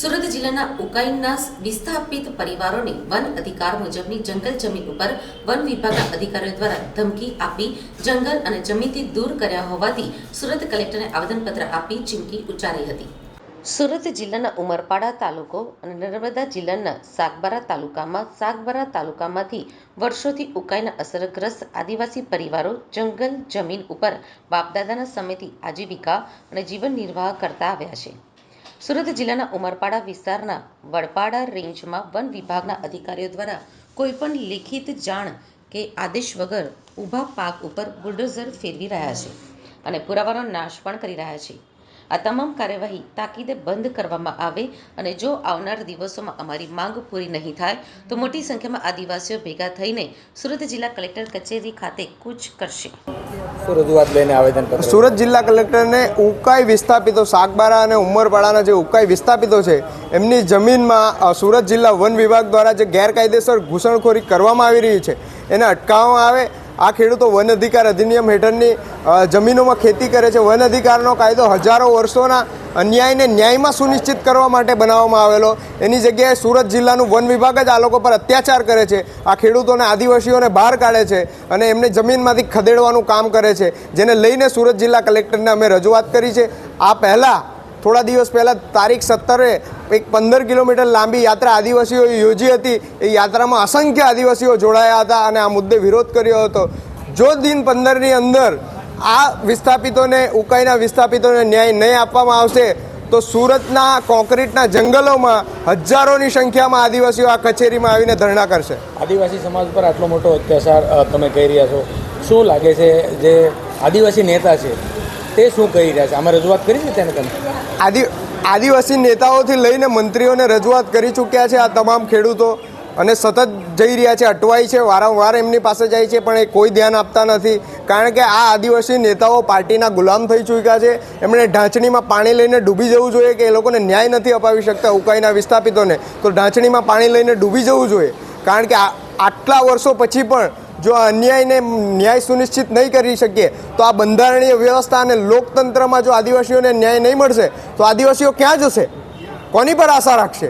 સુરત જિલ્લાના ઉકાઈના વિસ્થાપિત પરિવારોને વન અધિકાર મુજબની જંગલ જમીન ઉપર વન વિભાગના અધિકારીઓ દ્વારા ધમકી આપી જંગલ અને જમીનથી દૂર કર્યા હોવાથી સુરત કલેક્ટરને આવેદનપત્ર આપી ચીમકી ઉચ્ચારી હતી. સુરત જિલ્લાના ઉમરપાડા તાલુકો અને નર્મદા જિલ્લાના સાગબારા તાલુકામાં સાગબારા તાલુકામાંથી વર્ષોથી ઉકાઈના અસરગ્રસ્ત આદિવાસી પરિવારો જંગલ જમીન ઉપર બાપદાદાના સમયથી આજીવિકા અને જીવન નિર્વાહ કરતા આવ્યા છે. સુરત જિલ્લાના ઉમરપાડા વિસ્તારના વડપાડા રેન્જમાં વન વિભાગના અધિકારીઓ દ્વારા કોઈપણ લિખિત જાણ કે આદેશ વગર ઊભા પાક ઉપર બુલડોઝર ફેરવી રહ્યા છે અને પુરાવાનો નાશ પણ કરી રહ્યા છે. આ તમામ કાર્યવાહી તાકીદે બંધ કરવામાં આવે અને જો આવનાર દિવસોમાં અમારી માંગ પૂરી નહીં થાય તો મોટી સંખ્યામાં આદિવાસીઓ ભેગા થઈને સુરત જિલ્લા કલેક્ટર કચેરી ખાતે કૂચ કરશે. રજૂઆત લઈને સુરત જિલ્લા કલેક્ટરને ઉકાઈ વિસ્થાપિતો સાગબારા અને ઉમરપાડાના જે ઉકાઈ વિસ્થાપિતો છે એમની જમીનમાં સુરત જિલ્લા વન વિભાગ દ્વારા જે ગેરકાયદેસર ઘૂસણખોરી કરવામાં આવી રહી છે એને અટકાવવામાં આવે આ ખેડૂતો વન અધિકાર અધિનિયમ હેઠળની જમીનોમાં ખેતી કરે છે. વન અધિકારનો કાયદો હજારો વર્ષોના અન્યાયને ન્યાયમાં સુનિશ્ચિત કરવા માટે બનાવવામાં આવેલો. એની જગ્યાએ સુરત જિલ્લાનું વન વિભાગ જ આ લોકો પર અત્યાચાર કરે છે. આ ખેડૂતોને આદિવાસીઓને બહાર કાઢે છે અને એમને જમીનમાંથી ખદેડવાનું કામ કરે છે. જેને લઈને સુરત જિલ્લા કલેક્ટરને અમે રજૂઆત કરી છે. આ પહેલાં થોડા દિવસ પહેલાં તારીખ સત્તરે એક પંદર કિલોમીટર લાંબી યાત્રા આદિવાસીઓએ યોજી હતી. એ યાત્રામાં અસંખ્ય આદિવાસીઓ જોડાયા હતા અને આ મુદ્દે વિરોધ કર્યો હતો. જો દિન પંદરની અંદર આ વિસ્થાપિતોને, ઉકાઈના વિસ્થાપિતોને ન્યાય નહીં આપવામાં આવશે, તો સુરતના કોન્ક્રીટના જંગલોમાં હજારોની સંખ્યામાં આદિવાસીઓ આ કચેરીમાં આવીને ધરણા કરશે. આદિવાસી સમાજ પર આટલો મોટો અત્યાચાર તમે કહી રહ્યા છો. શું લાગે છે જે આદિવાસી નેતા છે તે શું કહી રહ્યા છે? આમાં રજૂઆત કરી છે તેને તમે? આદિ, આદિવાસી નેતાઓથી લઈને મંત્રીઓને રજૂઆત કરી ચૂક્યા છે આ તમામ ખેડૂતો અને સતત જઈ રહ્યા છે અટવાય છે, વારંવાર એમની પાસે જાય છે, પણ એ કોઈ ધ્યાન આપતા નથી. કારણ કે આ આદિવાસી નેતાઓ પાર્ટીના ગુલામ થઈ ચૂક્યા છે. એમણે ઢાંચણીમાં પાણી લઈને ડૂબી જવું જોઈએ કે એ લોકોને ન્યાય નથી અપાવી શકતા ઉકાઈના વિસ્થાપિતોને. તો ઢાંચણીમાં પાણી લઈને ડૂબી જવું જોઈએ. કારણ કે આટલા વર્ષો પછી પણ જો અન્યાયને ન્યાય સુનિશ્ચિત નહીં કરી શકીએ, તો આ બંધારણીય વ્યવસ્થા અને લોકતંત્રમાં જો આદિવાસીઓને ન્યાય નહીં મળશે, તો આદિવાસીઓ ક્યાં જશે? કોની પર આશા રાખશે?